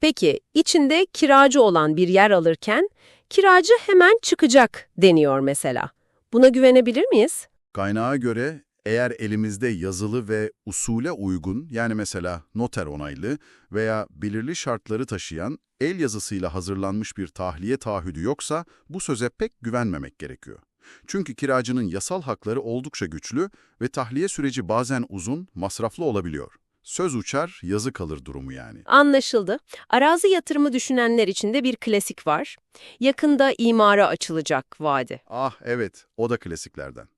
Peki, içinde kiracı olan bir yer alırken, kiracı hemen çıkacak deniyor mesela. Buna güvenebilir miyiz? Kaynağa göre eğer elimizde yazılı ve usule uygun yani mesela noter onaylı veya belirli şartları taşıyan el yazısıyla hazırlanmış bir tahliye taahhüdü yoksa bu söze pek güvenmemek gerekiyor. Çünkü kiracının yasal hakları oldukça güçlü ve tahliye süreci bazen uzun, masraflı olabiliyor. Söz uçar, yazı kalır durumu yani. Anlaşıldı. Arazi yatırımı düşünenler için de bir klasik var. Yakında imara açılacak vaadi. Ah evet, o da klasiklerden.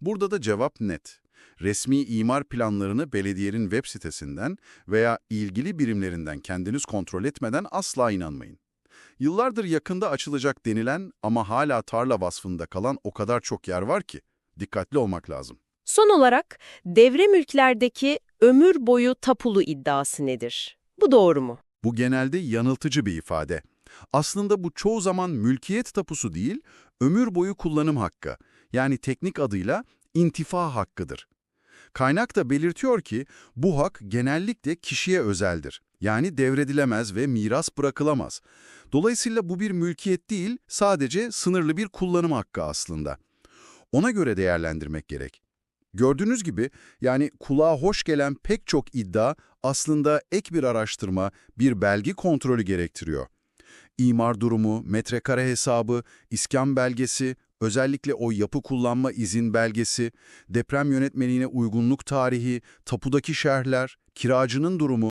Burada da cevap net. Resmi imar planlarını belediyenin web sitesinden veya ilgili birimlerinden kendiniz kontrol etmeden asla inanmayın. Yıllardır yakında açılacak denilen ama hala tarla vasfında kalan o kadar çok yer var ki dikkatli olmak lazım. Son olarak devre mülklerdeki ömür boyu tapulu iddiası nedir? Bu doğru mu? Bu genelde yanıltıcı bir ifade. Aslında bu çoğu zaman mülkiyet tapusu değil, ömür boyu kullanım hakkı, yani teknik adıyla intifa hakkıdır. Kaynak da belirtiyor ki bu hak genellikle kişiye özeldir. Yani devredilemez ve miras bırakılamaz. Dolayısıyla bu bir mülkiyet değil, sadece sınırlı bir kullanım hakkı aslında. Ona göre değerlendirmek gerek. Gördüğünüz gibi yani kulağa hoş gelen pek çok iddia aslında ek bir araştırma, bir belge kontrolü gerektiriyor. İmar durumu, metrekare hesabı, iskan belgesi, özellikle o yapı kullanma izin belgesi, deprem yönetmeliğine uygunluk tarihi, tapudaki şerhler, kiracının durumu,